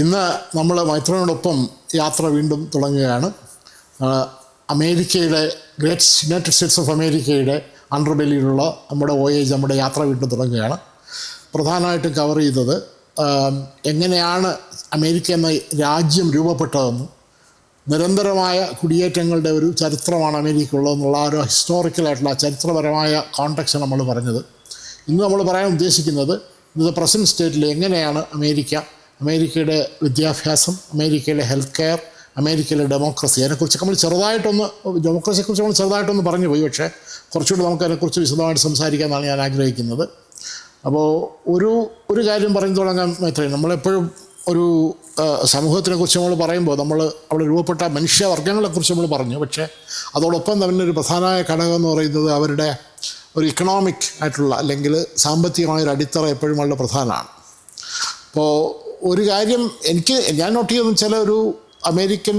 ഇന്ന് നമ്മൾ മൈത്രോനോടൊപ്പം യാത്ര വീണ്ടും തുടങ്ങുകയാണ്. അമേരിക്കയുടെ ഗ്രേറ്റ് യുണൈറ്റഡ് സ്റ്റേറ്റ്സ് ഓഫ് അമേരിക്കയുടെ അണ്ടർബെല്ലിയിലുള്ള നമ്മുടെ വോയേജ് നമ്മുടെ യാത്ര വീണ്ടും തുടങ്ങുകയാണ്. പ്രധാനമായിട്ടും കവർ ചെയ്തത് എങ്ങനെയാണ് അമേരിക്ക എന്ന രാജ്യം രൂപപ്പെട്ടതെന്നും നിരന്തരമായ കുടിയേറ്റങ്ങളുടെ ഒരു ചരിത്രമാണ് അമേരിക്ക ഉള്ളതെന്നുള്ള ഒരു ഹിസ്റ്റോറിക്കലായിട്ടുള്ള ചരിത്രപരമായ കോണ്ടക്സ്റ്റ് നമ്മൾ പറഞ്ഞത്. ഇന്ന് നമ്മൾ പറയാൻ ഉദ്ദേശിക്കുന്നത് ഇന്നത്തെ പ്രസന്റ് സ്റ്റേറ്റിൽ എങ്ങനെയാണ് അമേരിക്ക അമേരിക്കയുടെ വിദ്യാഭ്യാസം അമേരിക്കയിലെ ഹെൽത്ത് കെയർ അമേരിക്കയിലെ ഡെമോക്രസി അതിനെക്കുറിച്ച് നമ്മൾ ചെറുതായിട്ടൊന്ന് ഡെമോക്രസിയെക്കുറിച്ച് നമ്മൾ ചെറുതായിട്ടൊന്ന് പറഞ്ഞു പോയി. പക്ഷേ കുറച്ചുകൂടി നമുക്ക് അതിനെക്കുറിച്ച് വിശദമായിട്ട് സംസാരിക്കാമെന്നാണ് ഞാൻ ആഗ്രഹിക്കുന്നത്. അപ്പോൾ ഒരു ഒരു കാര്യം പറഞ്ഞു തുടങ്ങാൻ മാത്രമേ നമ്മളെപ്പോഴും ഒരു സമൂഹത്തിനെക്കുറിച്ച് നമ്മൾ പറയുമ്പോൾ നമ്മൾ അവിടെ രൂപപ്പെട്ട മനുഷ്യവർഗങ്ങളെക്കുറിച്ച് നമ്മൾ പറഞ്ഞു. പക്ഷേ അതോടൊപ്പം തന്നെ ഒരു പ്രധാനമായ ഘടകം എന്ന് പറയുന്നത് അവരുടെ ഒരു ഇക്കണോമിക് ആയിട്ടുള്ള അല്ലെങ്കിൽ സാമ്പത്തികമായ ഒരു അടിത്തറ എപ്പോഴും വളരെ പ്രധാനമാണ്. അപ്പോൾ ഒരു കാര്യം എനിക്ക് ഞാൻ നോട്ട് ചെയ്തെന്ന് വെച്ചാൽ ഒരു അമേരിക്കൻ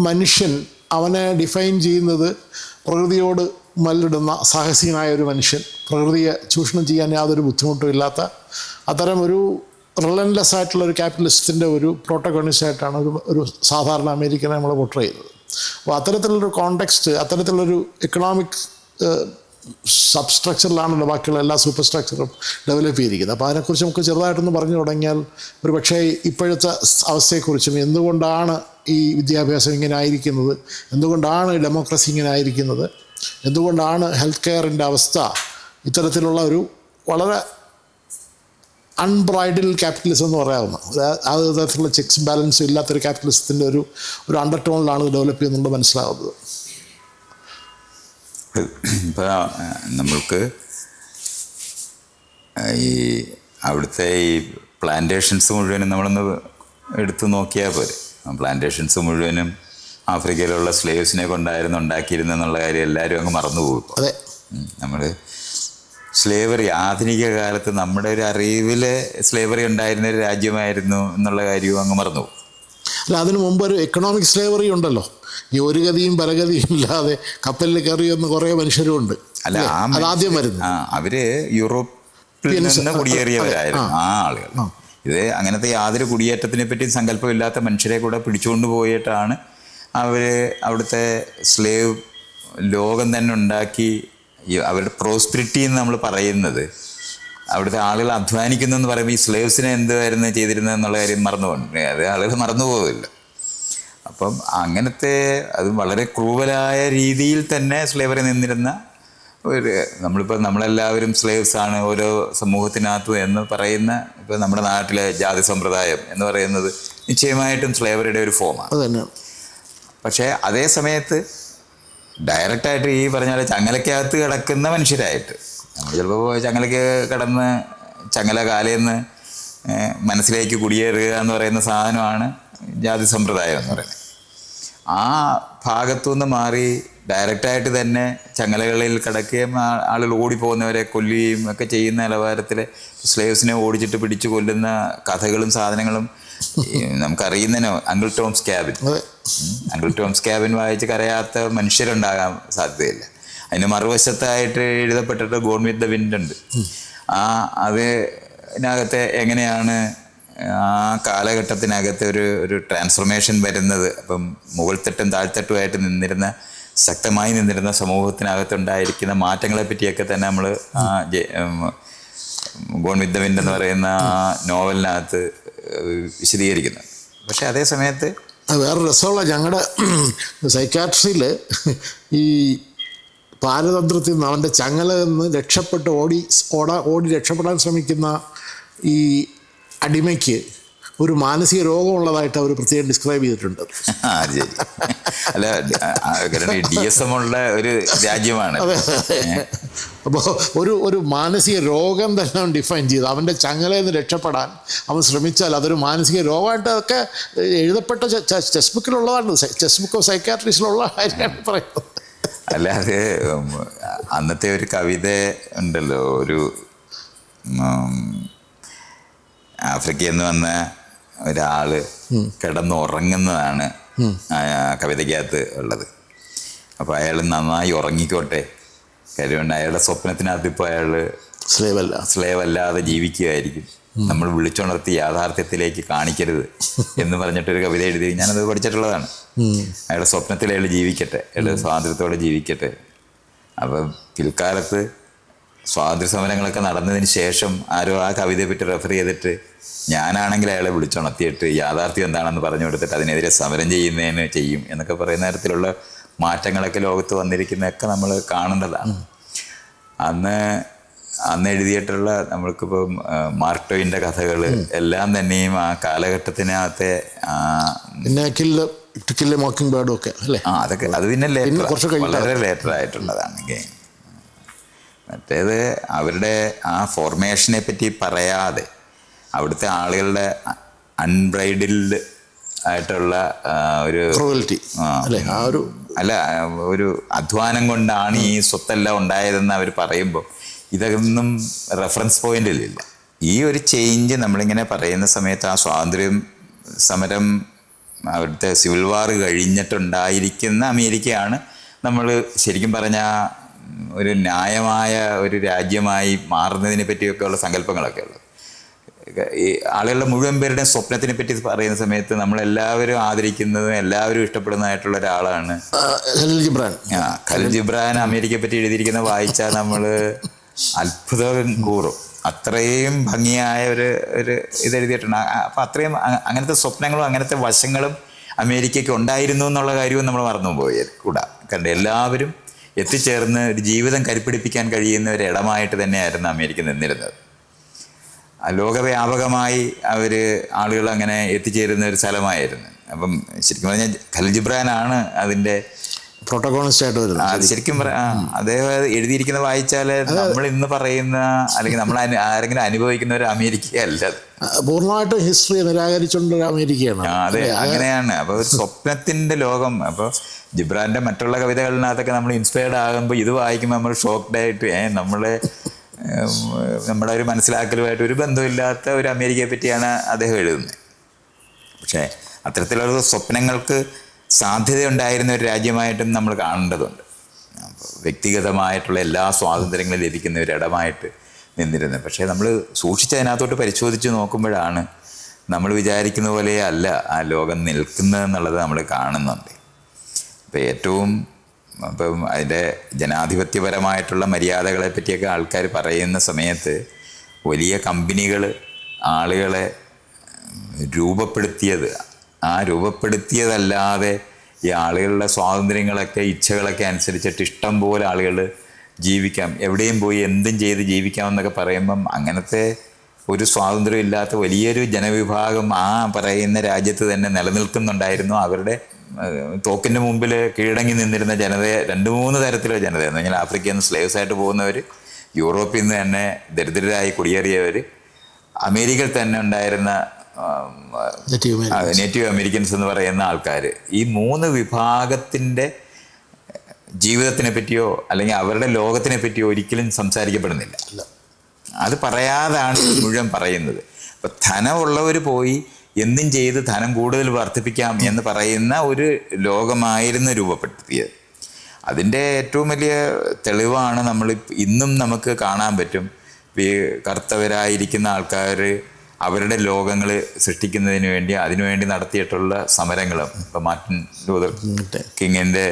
മനുഷ്യൻ അവനെ ഡിഫൈൻ ചെയ്യുന്നത് പ്രകൃതിയോട് മല്ലിടുന്ന സാഹസികനായ ഒരു മനുഷ്യൻ. പ്രകൃതിയെ ചൂഷണം ചെയ്യാൻ യാതൊരു ബുദ്ധിമുട്ടും ഇല്ലാത്ത അത്തരം ഒരു റിലൻലെസ് ആയിട്ടുള്ള ഒരു ക്യാപിറ്റലിസ്റ്റിന്റെ ഒരു പ്രോട്ടഗണിസ്റ്റ് ആയിട്ടാണ് ഒരു ഒരു സാധാരണ അമേരിക്കനെ നമ്മൾ പോർട്ട്രേ ചെയ്തത് അപ്പോൾ അത്തരത്തിലുള്ളൊരു കോണ്ടെക്സ്റ്റ് അത്തരത്തിലുള്ളൊരു എക്കണോമിക് സബ്സ്ട്രക്ചറിലാണല്ലോ ബാക്കിയുള്ള എല്ലാ സൂപ്പർ സ്ട്രക്ചറും ഡെവലപ്പ് ചെയ്തിരിക്കുന്നത്. അപ്പോൾ അതിനെക്കുറിച്ച് നമുക്ക് ചെറുതായിട്ടൊന്ന് പറഞ്ഞു തുടങ്ങിയാൽ ഒരു പക്ഷേ ഇപ്പോഴത്തെ അവസ്ഥയെക്കുറിച്ചും എന്തുകൊണ്ടാണ് ഈ വിദ്യാഭ്യാസം ഇങ്ങനെ ആയിരിക്കുന്നത് എന്തുകൊണ്ടാണ് ഡെമോക്രസി ഇങ്ങനെ ആയിരിക്കുന്നത് എന്തുകൊണ്ടാണ് ഹെൽത്ത് കെയറിന്റെ അവസ്ഥ ഇത്തരത്തിലുള്ള ഒരു വളരെ അൺബ്രൈഡൽ ക്യാപിറ്റലിസം എന്ന് പറയാവുന്ന ആ തരത്തിലുള്ള ചെക്സ് ബാലൻസും ഇല്ലാത്തൊരു ക്യാപിറ്റലിസത്തിന്റെ ഒരു ഒരു അണ്ടർ ടോണിലാണ് ഡെവലപ്പ് ചെയ്യുന്നുണ്ട് മനസ്സിലാവുന്നത്. ഇപ്പോൾ നമ്മൾക്ക് ഈ അവിടുത്തെ ഈ പ്ലാന്റേഷൻസ് മുഴുവനും നമ്മളൊന്ന് എടുത്തു നോക്കിയാൽ പോരെ. പ്ലാന്റേഷൻസ് മുഴുവനും ആഫ്രിക്കയിലുള്ള സ്ലേവ്സിനെ കൊണ്ടായിരുന്നു ഉണ്ടാക്കിയിരുന്നെന്നുള്ള കാര്യം എല്ലാവരും അങ്ങ് മറന്നുപോകും അതെ. നമ്മൾ സ്ലേവറി ആധുനിക കാലത്ത് നമ്മുടെ ഒരു അറിവിൽ സ്ലേവറി ഉണ്ടായിരുന്ന ഒരു രാജ്യമായിരുന്നു എന്നുള്ള കാര്യവും അങ്ങ് മറന്നുപോകും അല്ല അതിനു മുമ്പ് ഒരു എക്കണോമിക് സ്ലേവറി ഉണ്ടല്ലോ. ഈ ഒരു ഗതിയും പരഗതിയും ഇല്ലാതെ കപ്പലിൽ കയറി വന്ന് കുറേ മനുഷ്യരും ഉണ്ട് അല്ല? അതാദ്യം വരുന്നു ആ അവർ യൂറോപ്പിൽ നിന്ന് കുടിയേറിയവരായിരുന്നു. ആ ആളുകൾ. ഇത് അങ്ങനത്തെ യാതൊരു കുടിയേറ്റത്തിനെ പറ്റി സങ്കല്പമില്ലാത്ത മനുഷ്യരെ കൂടെ പിടിച്ചുകൊണ്ട് പോയിട്ടാണ് അവർ അവിടുത്തെ സ്ലേവ് ലോകം തന്നെ ഉണ്ടാക്കി അവരുടെ പ്രോസ്പിരിറ്റി എന്ന് നമ്മൾ പറയുന്നത്. അവിടുത്തെ ആളുകൾ അധ്വാനിക്കുന്നു എന്ന് പറയുമ്പോൾ ഈ സ്ലേവ്സിനെ എന്തുമായിരുന്നു ചെയ്തിരുന്നത് എന്നുള്ള കാര്യം മറന്നു പോകുന്നു അത് ആളുകൾ മറന്നു പോവില്ല അപ്പം അങ്ങനത്തെ അത് വളരെ ക്രൂവലായ രീതിയിൽ തന്നെ സ്ലേവറി നിന്നിരുന്ന ഒരു നമ്മളിപ്പോൾ നമ്മളെല്ലാവരും സ്ലേവ്സ് ആണ് ഓരോ സമൂഹത്തിനകത്തും എന്ന് പറയുന്ന ഇപ്പോൾ നമ്മുടെ നാട്ടിലെ ജാതി സമ്പ്രദായം എന്ന് പറയുന്നത് നിശ്ചയമായിട്ടും സ്ലേവറിയുടെ ഒരു ഫോമാണ് പക്ഷേ അതേ സമയത്ത് ഡയറക്റ്റായിട്ട് ഈ പറഞ്ഞ പോലെ ചങ്ങലക്കകത്ത് കിടക്കുന്ന മനുഷ്യരായിട്ട് നമ്മൾ ചിലപ്പോൾ ചങ്ങലയ്ക്ക് കിടന്ന് ചങ്ങല കാലേന്ന് മനസ്സിലേക്ക് കുടിയേറുക എന്ന് പറയുന്ന സാധനമാണ് ജാതി സമ്പ്രദായം എന്ന് പറയുന്നത്. ആ ഭാഗത്തുനിന്ന് മാറി ഡയറക്റ്റായിട്ട് തന്നെ ചങ്ങലകളിൽ കിടക്കുകയും ആളുകൾ ഓടിപ്പോകുന്നവരെ കൊല്ലുകയും ഒക്കെ ചെയ്യുന്ന നിലവാരത്തിൽ സ്ലേവ്സിനെ ഓടിച്ചിട്ട് പിടിച്ചു കൊല്ലുന്ന കഥകളും സാധനങ്ങളും നമുക്കറിയുന്നതിനോ uncle Tom's cabin uncle Tom's cabin വായിച്ച് കരയാത്ത മനുഷ്യരുണ്ടാകാൻ സാധ്യതയില്ല. അതിന് മറുവശത്തായിട്ട് എഴുതപ്പെട്ടിട്ട് ഗോൺ വിത്ത് ദ വിൻഡ് ഉണ്ട്. ആ അതിനകത്തെ എങ്ങനെയാണ് ആ കാലഘട്ടത്തിനകത്ത് ഒരു ഒരു ട്രാൻസ്ഫർമേഷൻ വരുന്നത്. അപ്പം മുകൾത്തട്ടും താഴ്ത്തട്ടുമായിട്ട് നിന്നിരുന്ന ശക്തമായി നിന്നിരുന്ന സമൂഹത്തിനകത്തുണ്ടായിരിക്കുന്ന മാറ്റങ്ങളെ പറ്റിയൊക്കെ തന്നെ നമ്മൾ ഗോൺ വിത്ത് എന്ന് പറയുന്ന ആ നോവലിനകത്ത് വിശദീകരിക്കുന്നു. പക്ഷേ അതേ സമയത്ത് വേറെ രസമുള്ള ഞങ്ങളുടെ സൈക്കാട്രിയിൽ ഈ പാരതന്ത്രത്തിൽ നിന്ന് അവന്റെ ചങ്ങല നിന്ന് രക്ഷപ്പെട്ട് ഓടി ഓടാ ഓടി രക്ഷപ്പെടാൻ ശ്രമിക്കുന്ന ഈ അടിമയ്ക്ക് ഒരു മാനസിക രോഗമുള്ളതായിട്ട് അവർ പ്രത്യേകം ഡിസ്ക്രൈബ് ചെയ്തിട്ടുണ്ട്. അല്ല കാരണം ഡി എസ് എം ഉള്ള ഒരു രാജ്യമാണ്. അപ്പോൾ ഒരു ഒരു മാനസിക രോഗം തന്നെ അവൻ ഡിഫൈൻ ചെയ്തു. അവന്റെ ചങ്ങലയിൽ നിന്ന് രക്ഷപ്പെടാൻ അവൻ ശ്രമിച്ചാൽ അതൊരു മാനസിക രോഗമായിട്ട് അതൊക്കെ എഴുതപ്പെട്ട ചെസ് ബുക്കിലുള്ളതാണ് ചെസ് ബുക്ക് ഓഫ് സൈക്കാട്രിസ്റ്റിലുള്ള കാര്യമാണ് പറയുന്നത്. അല്ലാതെ അന്നത്തെ ഒരു കവിത ഉണ്ടല്ലോ ഒരു ആഫ്രിക്കയിൽ നിന്ന് വന്ന ഒരാൾ കിടന്നുറങ്ങുന്നതാണ് കവിതയ്ക്കകത്ത് ഉള്ളത്. അപ്പോൾ അയാൾ നന്നായി ഉറങ്ങിക്കോട്ടെ. കാര്യമുണ്ട് അയാളുടെ സ്വപ്നത്തിനകത്ത് ഇപ്പോൾ അയാൾ സ്ലേവ് അല്ല. സ്ലേവ് അല്ലാതെ ജീവിക്കുകയായിരിക്കും. നമ്മൾ വിളിച്ചുണർത്തി യാഥാർത്ഥ്യത്തിലേക്ക് കാണിക്കരുത് എന്ന് പറഞ്ഞിട്ടൊരു കവിത എഴുതി ഞാനത് പഠിച്ചിട്ടുള്ളതാണ്. അയാളുടെ സ്വപ്നത്തിൽ അയാൾ ജീവിക്കട്ടെ. അയാൾ സ്വാതന്ത്ര്യത്തോടെ ജീവിക്കട്ടെ. അപ്പം പിൽക്കാലത്ത് സ്വാതന്ത്ര്യ സമരങ്ങളൊക്കെ നടന്നതിന് ശേഷം ആരോ ആ കവിതയെ പറ്റി റെഫർ ചെയ്തിട്ട് ഞാനാണെങ്കിൽ അയാളെ വിളിച്ചുണർത്തിയിട്ട് യാഥാർത്ഥ്യം എന്താണെന്ന് പറഞ്ഞു കൊടുത്തിട്ട് അതിനെതിരെ സമരം ചെയ്യുന്നതിന് ചെയ്യും എന്നൊക്കെ പറയുന്ന തരത്തിലുള്ള മാറ്റങ്ങളൊക്കെ ലോകത്ത് വന്നിരിക്കുന്നതൊക്കെ നമ്മൾ കാണേണ്ടതാണ് അന്ന് അന്ന് എഴുതിയിട്ടുള്ള നമ്മൾക്കിപ്പം മാർട്ടോയിന്റെ കഥകൾ എല്ലാം തന്നെയും ആ കാലഘട്ടത്തിനകത്തെ അതൊക്കെ അത് പിന്നെ ലേറ്റർ. വളരെ ലേറ്റർ ആയിട്ടുള്ളതാണ്. ഗെയിം മറ്റേത് അവരുടെ ആ ഫോർമേഷനെ പറ്റി പറയാതെ അവിടുത്തെ ആളുകളുടെ അൺബ്രൈഡിൽഡ് ആയിട്ടുള്ള ഒരു ക്രൂവൽറ്റി ആ. അല്ലേ ആ ഒരു അല്ല ഒരു അധ്വാനം കൊണ്ടാണ് ഈ സ്വത്തെല്ലാം ഉണ്ടായതെന്ന് അവർ പറയുമ്പോൾ ഇതൊന്നും റെഫറൻസ് പോയിന്റിലില്ല ഈ ഒരു ചേഞ്ച് നമ്മളിങ്ങനെ പറയുന്ന സമയത്ത് ആ സ്വാതന്ത്ര്യം സമരം അവിടുത്തെ സിവിൽ വാർ കഴിഞ്ഞിട്ടുണ്ടായിരിക്കുന്ന അമേരിക്കയാണ് നമ്മൾ ശരിക്കും പറഞ്ഞാൽ ഒരു ന്യായമായ ഒരു രാജ്യമായി മാറുന്നതിനെ പറ്റിയൊക്കെ ഉള്ള സങ്കല്പങ്ങളൊക്കെ ഉള്ളത് ഈ ആളുകളുടെ മുഴുവൻ പേരുടെയും സ്വപ്നത്തിനെ പറ്റി പറയുന്ന സമയത്ത് നമ്മളെല്ലാവരും ആദരിക്കുന്നതും എല്ലാവരും ഇഷ്ടപ്പെടുന്നതായിട്ടുള്ള ഒരാളാണ്. ഖലീൽ ജിബ്രാൻ. ആ ഖലീൽ ജിബ്രാൻ അമേരിക്കയെ പറ്റി എഴുതിയിരിക്കുന്ന വായിച്ചാൽ നമ്മൾ അത്ഭുതം കൂറും. അത്രയും ഭംഗിയായ ഒരു ഒരു ഇത് എഴുതിയിട്ടുണ്ട്. അപ്പം അത്രയും അങ്ങനത്തെ സ്വപ്നങ്ങളും അങ്ങനത്തെ വശങ്ങളും അമേരിക്കയ്ക്ക് ഉണ്ടായിരുന്നു എന്നുള്ള കാര്യവും നമ്മൾ മറന്നു പോയി കൂടാ കണ്ട് എല്ലാവരും എത്തിച്ചേർന്ന് ഒരു ജീവിതം കരുപ്പിടിപ്പിക്കാൻ കഴിയുന്ന ഒരു ഇടമായിട്ട് തന്നെയായിരുന്നു അമേരിക്ക നിന്നിരുന്നത്. ലോകവ്യാപകമായി അവർ ആളുകൾ അങ്ങനെ എത്തിച്ചേരുന്ന ഒരു സ്ഥലമായിരുന്നു. അപ്പം ശരിക്കും പറഞ്ഞാൽ ഖലിജിബ്രാനാണ് അതിന്റെ പ്രോട്ടോകോണിസ്റ്റ് ആയിട്ട് വരുന്നത്. ശരിക്കും അദ്ദേഹം എഴുതിയിരിക്കുന്ന വായിച്ചാൽ നമ്മൾ ഇന്ന് പറയുന്ന അല്ലെങ്കിൽ നമ്മൾ ആരെങ്കിലും അനുഭവിക്കുന്ന ഒരു അമേരിക്കയല്ല പൂർണമായിട്ടും ഹിസ്റ്ററി നിരാകരിച്ചുകൊണ്ട് അമേരിക്കയാണ്. അതെ അങ്ങനെയാണ്. അപ്പോൾ ഒരു സ്വപ്നത്തിന്റെ ലോകം. അപ്പോൾ ജിബ്രാന്റെ മറ്റുള്ള കവിതകളിനകത്തൊക്കെ നമ്മൾ ഇൻസ്പയർഡ് ആകുമ്പോൾ ഇത് വായിക്കുമ്പോൾ നമ്മൾ ഷോക്ക്ഡ് ആയിട്ട് നമ്മളെ നമ്മുടെ ഒരു മനസ്സിലാക്കലുമായിട്ട് ഒരു ബന്ധമില്ലാത്ത ഒരു അമേരിക്കയെ പറ്റിയാണ് അദ്ദേഹം എഴുതുന്നത്. പക്ഷേ അത്തരത്തിലുള്ള സ്വപ്നങ്ങൾക്ക് സാധ്യതയുണ്ടായിരുന്ന ഒരു രാജ്യമായിട്ടും നമ്മൾ കാണേണ്ടതുണ്ട്. വ്യക്തിഗതമായിട്ടുള്ള എല്ലാ സ്വാതന്ത്ര്യങ്ങളും ലഭിക്കുന്ന ഒരു ഇടമായിട്ട് നിന്നിരുന്നത് പക്ഷേ നമ്മൾ സൂക്ഷിച്ച് അതിനകത്തോട്ട് പരിശോധിച്ച് നോക്കുമ്പോഴാണ് നമ്മൾ വിചാരിക്കുന്ന പോലെ അല്ല ആ ലോകം നിൽക്കുന്നതെന്നുള്ളത് നമ്മൾ കാണുന്നുണ്ട്. അപ്പോൾ ഏറ്റവും ഇപ്പം അതിന്റെ ജനാധിപത്യപരമായിട്ടുള്ള മര്യാദകളെ പറ്റിയൊക്കെ ആൾക്കാർ പറയുന്ന സമയത്ത് വലിയ കമ്പനികൾ ആളുകളെ രൂപപ്പെടുത്തിയത് ആ രൂപപ്പെടുത്തിയതല്ലാതെ ഈ ആളുകളുടെ സ്വാതന്ത്ര്യങ്ങളൊക്കെ ഇച്ഛകളൊക്കെ അനുസരിച്ചിട്ട് ഇഷ്ടം പോലെ ആളുകൾ ജീവിക്കാം. എവിടെയും പോയി എന്തും ചെയ്ത് ജീവിക്കാമെന്നൊക്കെ പറയുമ്പം അങ്ങനത്തെ ഒരു സ്വാതന്ത്ര്യം ഇല്ലാത്ത വലിയൊരു ജനവിഭാഗം ആ പറയുന്ന രാജ്യത്ത് തന്നെ നിലനിൽക്കുന്നുണ്ടായിരുന്നു. അവരുടെ തോക്കിന്റെ മുമ്പിൽ കീഴടങ്ങി നിന്നിരുന്ന ജനതയെ രണ്ട് മൂന്ന് തരത്തിലുള്ള ജനത എന്ന് പറഞ്ഞാൽ ആഫ്രിക്കയിൽ നിന്ന് സ്ലേവ്സ് ആയിട്ട് പോകുന്നവർ യൂറോപ്പിൽ നിന്ന് തന്നെ ദരിദ്രരായി കുടിയേറിയവർ അമേരിക്കയിൽ തന്നെ ഉണ്ടായിരുന്ന നെറ്റീവ് അമേരിക്ക. നേറ്റീവ് അമേരിക്കൻസ് എന്ന് പറയുന്ന ആൾക്കാർ ഈ മൂന്ന് വിഭാഗത്തിന്റെ ജീവിതത്തിനെ പറ്റിയോ അല്ലെങ്കിൽ അവരുടെ ലോകത്തിനെ പറ്റിയോ ഒരിക്കലും സംസാരിക്കപ്പെടുന്നില്ല. അത് പറയാതാണ് മുഴുവൻ പറയുന്നത്. അപ്പം ധനമുള്ളവർ പോയി എന്തും ചെയ്ത് ധനം കൂടുതൽ വർദ്ധിപ്പിക്കാം എന്ന് പറയുന്ന ഒരു ലോകമായിരുന്നു രൂപപ്പെടുത്തിയത്. അതിന്റെ ഏറ്റവും വലിയ തെളിവാണ് നമ്മൾ ഇന്നും നമുക്ക് കാണാൻ പറ്റും. കർത്തവരായിരിക്കുന്ന കറുത്തവരായിരിക്കുന്ന ആൾക്കാർ അവരുടെ ലോകങ്ങൾ സൃഷ്ടിക്കുന്നതിന് വേണ്ടി അതിനുവേണ്ടി നടത്തിയിട്ടുള്ള സമരങ്ങളും. ഇപ്പം മാർട്ടിൻ ലൂതർ കിങ്ങിന്റെ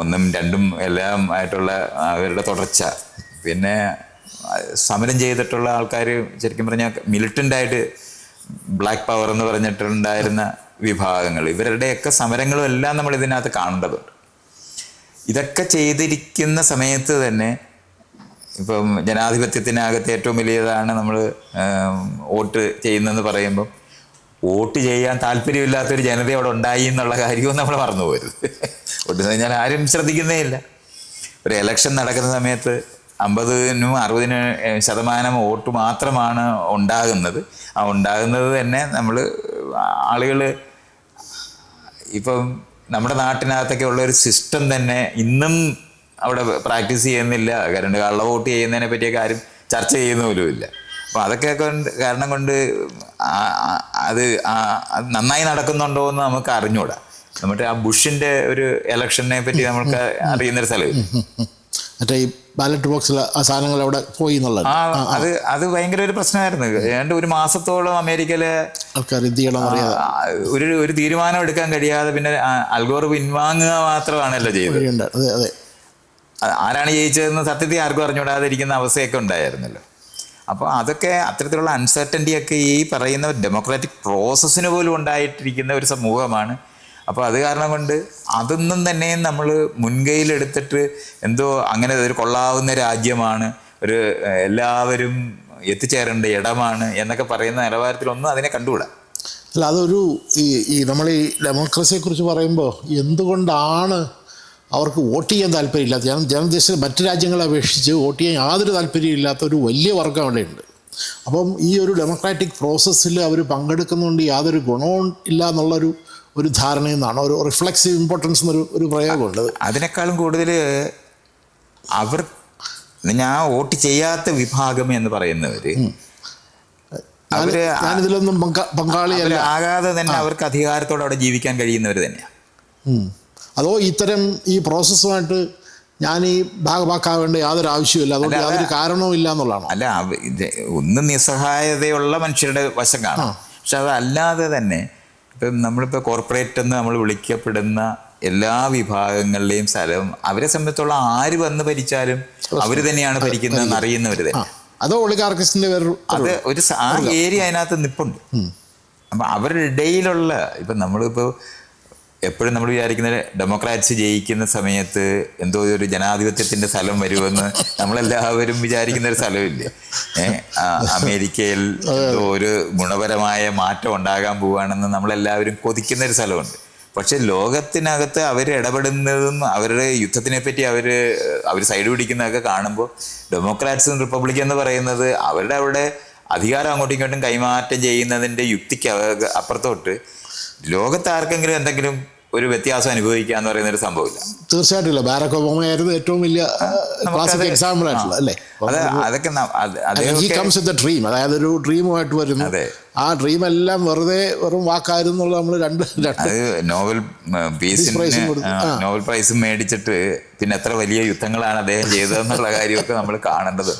ഒന്നും രണ്ടും എല്ലാം ആയിട്ടുള്ള അവരുടെ തുടർച്ച. പിന്നെ സമരം ചെയ്തിട്ടുള്ള ആൾക്കാർ ശരിക്കും പറഞ്ഞാൽ മിലിറ്റന്റായിട്ട് ബ്ലാക്ക് പവർ എന്ന് പറഞ്ഞിട്ടുണ്ടായിരുന്ന വിഭാഗങ്ങൾ. ഇവരുടെയൊക്കെ സമരങ്ങളും എല്ലാം നമ്മൾ ഇതിനകത്ത് കാണേണ്ടതുണ്ട്. ഇതൊക്കെ ചെയ്തിരിക്കുന്ന സമയത്ത് തന്നെ ഇപ്പം ജനാധിപത്യത്തിനകത്ത് ഏറ്റവും വലിയതാണ് നമ്മൾ വോട്ട് ചെയ്യുന്നതെന്ന് പറയുമ്പം വോട്ട് ചെയ്യാൻ താല്പര്യമില്ലാത്തൊരു ജനത അവിടെ ഉണ്ടായി എന്നുള്ള കാര്യവും നമ്മൾ മറന്നു പോരുത് വോട്ട് ഞാൻ ആരും ശ്രദ്ധിക്കുന്നേ ഇല്ല. ഒരു ഇലക്ഷൻ നടക്കുന്ന സമയത്ത് അമ്പതിനും അറുപതിനും ശതമാനം വോട്ട് മാത്രമാണ് ഉണ്ടാകുന്നത്. ആ ഉണ്ടാകുന്നത് തന്നെ നമ്മൾ ആളുകൾ ഇപ്പം നമ്മുടെ നാട്ടിനകത്തൊക്കെ ഉള്ള ഒരു സിസ്റ്റം തന്നെ ഇന്നും അവിടെ പ്രാക്ടീസ് ചെയ്യുന്നില്ല. കരണ്ട് കള്ള വോട്ട് ചെയ്യുന്നതിനെ പറ്റിയൊക്കെ ആരും ചർച്ച ചെയ്യുന്ന പോലുമില്ല അപ്പോൾ അതൊക്കെ കൊണ്ട് കാരണം കൊണ്ട് അത് നന്നായി നടക്കുന്നുണ്ടോ എന്ന് നമുക്ക് അറിഞ്ഞൂടാ. നമ്മുടെ ആ ബുഷിന്റെ ഒരു ഇലക്ഷനെ പറ്റി നമുക്ക് അറിയുന്നൊരു സ്ഥലമില്ല മറ്റേ ഈ ബാലറ്റ് ബോക്സിൽ ആ സാധനങ്ങൾ അവിടെ പോയി എന്നുള്ളത്. അത് അത് ഭയങ്കര ഒരു പ്രശ്നമായിരുന്നു. ഏതാണ്ട് ഒരു മാസത്തോളം അമേരിക്കയിലെ ആൾക്കാർ എന്ത് ചെയ്യണം ഒരു ഒരു തീരുമാനം എടുക്കാൻ കഴിയാതെ പിന്നെ അൽഗോർ പിൻവാങ്ങുക മാത്രമാണല്ലോ ചെയ്തത്. അതെ അതെ. ആരാണ് ജയിച്ചതെന്ന് സത്യത്തിൽ ആർക്കും അറിഞ്ഞുകൂടാതിരിക്കുന്ന അവസ്ഥയൊക്കെ ഉണ്ടായിരുന്നല്ലോ. അപ്പോൾ അതൊക്കെ അത്തരത്തിലുള്ള അൺസർട്ടന്റി ഒക്കെ ഈ പറയുന്ന ഡെമോക്രാറ്റിക് പ്രോസസ്സിന് പോലും ഉണ്ടായിട്ടിരിക്കുന്ന ഒരു സമൂഹമാണ്. അപ്പോൾ അത് കാരണം കൊണ്ട് അതൊന്നും തന്നെ നമ്മൾ മുൻകൈയിലെടുത്തിട്ട് എന്തോ അങ്ങനെ ഒരു കൊള്ളാവുന്ന രാജ്യമാണ് ഒരു എല്ലാവരും എത്തിച്ചേരേണ്ട ഇടമാണ് എന്നൊക്കെ പറയുന്ന നിലവാരത്തിലൊന്നും അതിനെ കണ്ടുകൂടാ. അല്ല അതൊരു ഈ ഈ നമ്മൾ ഈ ഡെമോക്രസിയെക്കുറിച്ച് പറയുമ്പോൾ എന്തുകൊണ്ടാണ് അവർക്ക് വോട്ട് ചെയ്യാൻ താല്പര്യമില്ലാത്ത ഞാൻ ജനദേശ മറ്റ് രാജ്യങ്ങളെ അപേക്ഷിച്ച് വോട്ട് ചെയ്യാൻ യാതൊരു താല്പര്യമില്ലാത്ത ഒരു വലിയ വർഗം അവിടെയുണ്ട്. അപ്പം ഈ ഒരു ഡെമോക്രാറ്റിക് പ്രോസസ്സിൽ അവർ പങ്കെടുക്കുന്നതുകൊണ്ട് യാതൊരു ഗുണവും ഇല്ല എന്നുള്ളൊരു ഒരു ധാരണയിൽ നിന്നാണ് ഒരു റിഫ്ലക്സീവ് ഇമ്പോർട്ടൻസ് എന്നൊരു ഒരു പ്രയോഗമുണ്ട് അതിനേക്കാളും കൂടുതൽ അവർ ഞാൻ വോട്ട് ചെയ്യാത്ത വിഭാഗം എന്ന് പറയുന്നവർ അവർ ഞാനിതിലൊന്നും പങ്കാ പങ്കാളിയല്ല. ആകാതെ തന്നെ അവർക്ക് അധികാരത്തോടെ അവിടെ ജീവിക്കാൻ കഴിയുന്നവർ തന്നെയാണ്. അതോ ഇത്തരം ഈ പ്രോസസ്സുമായിട്ട് ഞാൻ ഈ ഭാഗമാക്കാവേണ്ട യാതൊരു ആവശ്യമില്ല അതുകൊണ്ട് യാതൊരു കാരണവും ഇല്ല എന്നുള്ളതാണ്. അല്ല ഇത് ഒന്ന് നിസ്സഹായതയുള്ള മനുഷ്യരുടെ വശം കാണാം. പക്ഷെ അതല്ലാതെ തന്നെ ഇപ്പം നമ്മളിപ്പോൾ കോർപ്പറേറ്റ് എന്ന് നമ്മൾ വിളിക്കപ്പെടുന്ന എല്ലാ വിഭാഗങ്ങളിലെയും സ്ഥലവും അവരെ സംബന്ധിച്ചുള്ള ആര് വന്ന് ഭരിച്ചാലും അവർ തന്നെയാണ് ഭരിക്കുന്നതെന്ന് അറിയുന്നവർ തന്നെ. അതോ വേറൊരു അത് ഒരു ആ ഏരിയ അതിനകത്ത് നിപ്പുണ്ട്. അപ്പം അവരുടെ ഇടയിലുള്ള ഇപ്പം നമ്മളിപ്പോൾ എപ്പോഴും നമ്മൾ വിചാരിക്കുന്നത് ഡെമോക്രാറ്റ്സ് ജയിക്കുന്ന സമയത്ത് എന്തോ ഒരു ജനാധിപത്യത്തിന്റെ സ്ഥലം വരുമെന്ന് നമ്മളെല്ലാവരും വിചാരിക്കുന്ന ഒരു സ്ഥലമില്ലേ? ഏഹ് അമേരിക്കയിൽ ഒരു ഗുണപരമായ മാറ്റം ഉണ്ടാകാൻ പോവുകയാണെന്ന് നമ്മളെല്ലാവരും കൊതിക്കുന്ന ഒരു സ്ഥലമുണ്ട്. പക്ഷെ ലോകത്തിനകത്ത് അവർ ഇടപെടുന്നതും അവരുടെ യുദ്ധത്തിനെ പറ്റി അവർ അവർ സൈഡ് പിടിക്കുന്നതൊക്കെ കാണുമ്പോൾ ഡെമോക്രാറ്റ്സും റിപ്പബ്ലിക്കൻ എന്ന് പറയുന്നത് അവരുടെ അവിടെ അധികാരം അങ്ങോട്ടും ഇങ്ങോട്ടും കൈമാറ്റം ചെയ്യുന്നതിന്റെ യുക്തിക്ക് അപ്പുറത്തോട്ട് ലോകത്ത് ആർക്കെങ്കിലും എന്തെങ്കിലും ഒരു വ്യത്യാസം അനുഭവിക്കുക എന്ന് പറയുന്ന ഒരു സംഭവമില്ല. തീർച്ചയായിട്ടും ഇല്ല. ബാരക് ഒബാമയായിരുന്നു ഏറ്റവും വലിയ ക്ലാസിക് എക്സാമ്പിൾ ആയിട്ടുള്ള അല്ലേ? അത് അതൊക്കെ ഡ്രീം അതായത് ഒരു ഡ്രീമുമായിട്ട് വരുന്നു. ആ ഡ്രീം എല്ലാം വെറുതെ വെറും വാക്കായിരുന്നു നമ്മൾ രണ്ട് നോവൽ പീസിന്. നോവൽ പ്രൈസ് മേടിച്ചിട്ട് പിന്നെ എത്ര വലിയ യുദ്ധങ്ങളാണ് അദ്ദേഹം ചെയ്തതെന്നുള്ള കാര്യമൊക്കെ നമ്മൾ കാണേണ്ടത്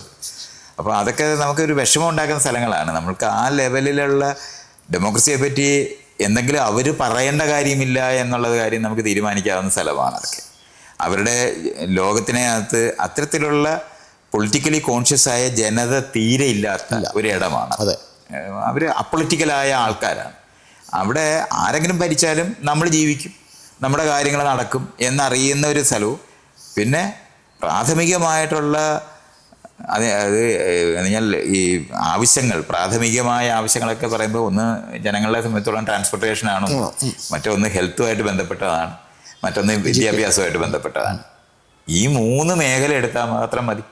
അപ്പോൾ അതൊക്കെ നമുക്ക് ഒരു വിഷമം ഉണ്ടാക്കുന്ന സ്ഥലങ്ങളാണ്. നമ്മൾക്ക് ആ ലെവലിലുള്ള ഡെമോക്രസിയെ പറ്റി എന്തെങ്കിലും അവർ പറയേണ്ട കാര്യമില്ല എന്നുള്ളത് കാര്യം നമുക്ക് തീരുമാനിക്കാവുന്ന സ്ഥലമാണ് അതൊക്കെ. അവരുടെ ലോകത്തിനകത്ത് അത്തരത്തിലുള്ള പൊളിറ്റിക്കലി കോൺഷ്യസ് ആയ ജനത തീരെ ഇല്ലാത്ത ഒരു ഇടമാണ്. അതെ. അവർ അപ്പൊളിറ്റിക്കലായ ആൾക്കാരാണ്. അവിടെ ആരെങ്കിലും ഭരിച്ചാലും നമ്മൾ ജീവിക്കും. നമ്മുടെ കാര്യങ്ങൾ നടക്കും എന്നറിയുന്ന ഒരു സ്ഥലവും. പിന്നെ പ്രാഥമികമായിട്ടുള്ള അത് അത് ഞാൻ ഈ ആവശ്യങ്ങൾ പ്രാഥമികമായ ആവശ്യങ്ങളൊക്കെ പറയുമ്പോൾ ഒന്ന് ജനങ്ങളെ സംബന്ധിച്ചോളം ട്രാൻസ്പോർട്ടേഷനാണ് മറ്റൊന്ന് ഹെൽത്തുമായിട്ട് ബന്ധപ്പെട്ടതാണ് മറ്റൊന്ന് വിദ്യാഭ്യാസമായിട്ട് ബന്ധപ്പെട്ടതാണ്. ഈ മൂന്ന് മേഖല എടുത്താൽ മാത്രം മതി.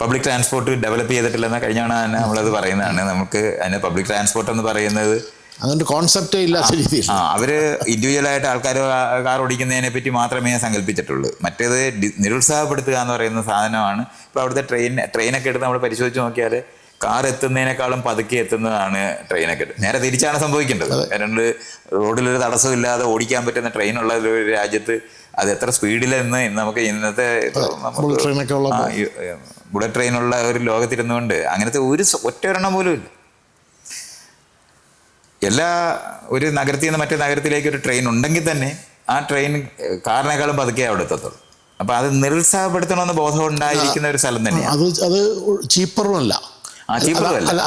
പബ്ലിക് ട്രാൻസ്പോർട്ട് ഡെവലപ്പ് ചെയ്തിട്ടില്ലെന്ന കഴിഞ്ഞാണ് നമ്മളത് പറയുന്നതാണ്. നമുക്ക് അതിന് പബ്ലിക് ട്രാൻസ്പോർട്ട് എന്ന് പറയുന്നത് അങ്ങനത്തെ കോൺസെപ്റ്റേ ഇല്ലാത്ത രീതിയിൽ ആ അവർ ഇൻഡിവിജ്വലായിട്ട് ആൾക്കാർ കാർ ഓടിക്കുന്നതിനെ പറ്റി മാത്രമേ സങ്കല്പിച്ചിട്ടുള്ളൂ. മറ്റേത് നിരുത്സാഹപ്പെടുത്തുക എന്ന് പറയുന്ന സാധനമാണ്. ഇപ്പോൾ അവിടുത്തെ ട്രെയിൻ ട്രെയിനൊക്കെ എടുത്ത് നമ്മൾ പരിശോധിച്ച് നോക്കിയാൽ കാർ എത്തുന്നതിനേക്കാളും പതുക്കെ എത്തുന്നതാണ് ട്രെയിനൊക്കെ നേരെ തിരിച്ചാണ് സംഭവിക്കേണ്ടത്. രണ്ട് റോഡിലൊരു തടസ്സമില്ലാതെ ഓടിക്കാൻ പറ്റുന്ന ട്രെയിൻ ഉള്ള ഒരു രാജ്യത്ത് അത് എത്ര സ്പീഡിലെന്ന് നമുക്ക് ഇന്നത്തെ ഇപ്പൊ ബുള്ളറ്റ് ട്രെയിനുള്ള ഒരു ലോകത്തിരുന്നുകൊണ്ട് അങ്ങനത്തെ ഒരു ഒറ്റ ഒരെണ്ണം പോലും ഇല്ല. എല്ലാ ഒരു നഗരത്തിൽ നിന്ന് മറ്റേ നഗരത്തിലേക്ക് ഒരു ട്രെയിൻ ഉണ്ടെങ്കിൽ തന്നെ ആ ട്രെയിൻ കാറിനേക്കാളും പതുക്കെ അവിടെ എത്തത്തുള്ളൂ. അപ്പൊ അത് നിരുത്സാഹപ്പെടുത്തണമെന്ന് ബോധം ഉണ്ടായിരിക്കുന്ന ഒരു സ്ഥലം തന്നെയാണ്. അത് അത് ചീപ്പറും അല്ല.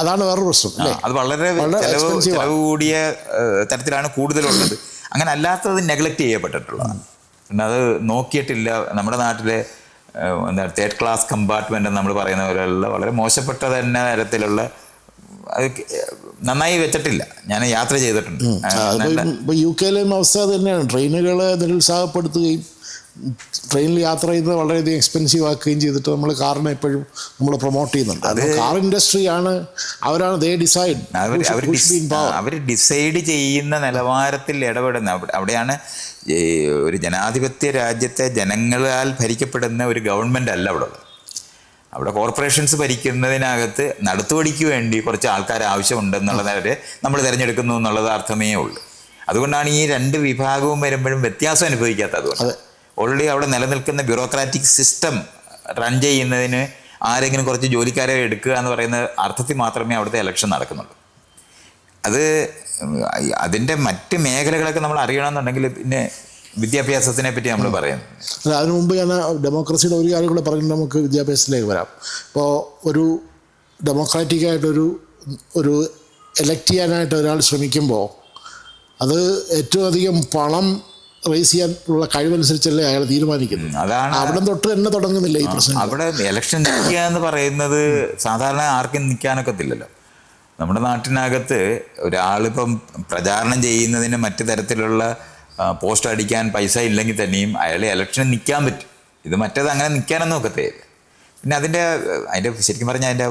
അതാണ് വേറെ പ്രശ്നം അത് വളരെ ചെലവ് ചെലവ് കൂടിയ തരത്തിലാണ് കൂടുതലുള്ളത്. അങ്ങനെ അല്ലാത്തത് നെഗ്ലക്ട് ചെയ്യപ്പെട്ടിട്ടുള്ളതാണ്. പിന്നെ അത് നോക്കിയിട്ടില്ല. നമ്മുടെ നാട്ടിലെ എന്താ തേർഡ് ക്ലാസ് കമ്പാർട്ട്മെന്റ് നമ്മൾ പറയുന്ന പോലെയുള്ള വളരെ മോശപ്പെട്ട തന്നെ തരത്തിലുള്ള നന്നായി വെച്ചിട്ടില്ല. ഞാൻ യാത്ര ചെയ്തിട്ടുണ്ട്. ഇപ്പോൾ യു കെയിലെയും അവസ്ഥ തന്നെയാണ്. ട്രെയിനുകളെ നിരുത്സാഹപ്പെടുത്തുകയും ട്രെയിനിൽ യാത്ര ചെയ്യുന്നത് വളരെയധികം എക്സ്പെൻസീവ് ആക്കുകയും ചെയ്തിട്ട് നമ്മൾ കാറിനെ എപ്പോഴും നമ്മൾ പ്രൊമോട്ട് ചെയ്യുന്നുണ്ട്. അത് കാർ ഇൻഡസ്ട്രിയാണ് അവരാണ് ദേ ഡിസൈഡ് അവർ ഡിസൈഡ് ചെയ്യുന്ന നിലവാരത്തിൽ ഇടപെടുന്ന അവിടെയാണ് ഒരു ജനാധിപത്യ രാജ്യത്തെ ജനങ്ങളാൽ ഭരിക്കപ്പെടുന്ന ഒരു ഗവൺമെന്റ് അല്ല അവിടെ ഉള്ളത്. അവിടെ കോർപ്പറേഷൻസ് ഭരിക്കുന്നതിനകത്ത് നടത്തുപടിക്ക് വേണ്ടി കുറച്ച് ആൾക്കാർ ആവശ്യമുണ്ടെന്നുള്ളവരെ നമ്മൾ തിരഞ്ഞെടുക്കുന്നു എന്നുള്ളത് അർത്ഥമേ ഉള്ളൂ. അതുകൊണ്ടാണ് ഈ രണ്ട് വിഭാഗവും വരുമ്പോഴും വ്യത്യാസം അനുഭവിക്കാത്തത് അതുകൊണ്ട് ഓൾറെഡി അവിടെ നിലനിൽക്കുന്ന ബ്യൂറോക്രാറ്റിക് സിസ്റ്റം റൺ ചെയ്യുന്നതിന് ആരെങ്കിലും കുറച്ച് ജോലിക്കാരെ എടുക്കുക എന്ന് പറയുന്ന അർത്ഥത്തിൽ മാത്രമേ അവിടുത്തെ ഇലക്ഷൻ നടക്കുന്നുള്ളൂ. അത് അതിന്റെ മറ്റ് മേഖലകളൊക്കെ നമ്മൾ അറിയണമെന്നുണ്ടെങ്കിൽ പിന്നെ വിദ്യാഭ്യാസത്തിനെ പറ്റി നമ്മൾ പറയാം അല്ല അതിനു മുമ്പ് ഞാൻ ഡെമോക്രസിയുടെ ഒരു കാര്യം കൂടെ പറഞ്ഞിട്ട് നമുക്ക് വിദ്യാഭ്യാസത്തിലേക്ക് വരാം. ഇപ്പോൾ ഒരു ഡെമോക്രാറ്റിക് ആയിട്ടൊരു ഒരു എലക്ട് ചെയ്യാനായിട്ട് ഒരാൾ ശ്രമിക്കുമ്പോൾ അത് ഏറ്റവും അധികം പണം റേസ് ചെയ്യാനുള്ള കഴിവനുസരിച്ചല്ലേ അയാൾ തീരുമാനിക്കുന്നത്? അതാണ്. അവിടെ തൊട്ട് തന്നെ തുടങ്ങുന്നില്ല ഈ പ്രശ്നം അവിടെ ഇലക്ഷൻ നിൽക്കുക എന്ന് പറയുന്നത് സാധാരണ ആർക്കും നിൽക്കാനൊക്കത്തില്ലല്ലോ നമ്മുടെ നാട്ടിനകത്ത് ഒരാളിപ്പം പ്രചാരണം ചെയ്യുന്നതിന് മറ്റു തരത്തിലുള്ള പോസ്റ്റ് അടിക്കാൻ പൈസ ഇല്ലെങ്കിൽ തന്നെയും അയാളെ ഇലക്ഷന് നിൽക്കാൻ പറ്റും. ഇത് മറ്റേത് അങ്ങനെ നിൽക്കാനൊന്നും ഒക്കത്തേയില്ല പിന്നെ അതിന്റെ അതിന്റെ ശരിക്കും പറഞ്ഞാൽ അതിന്റെ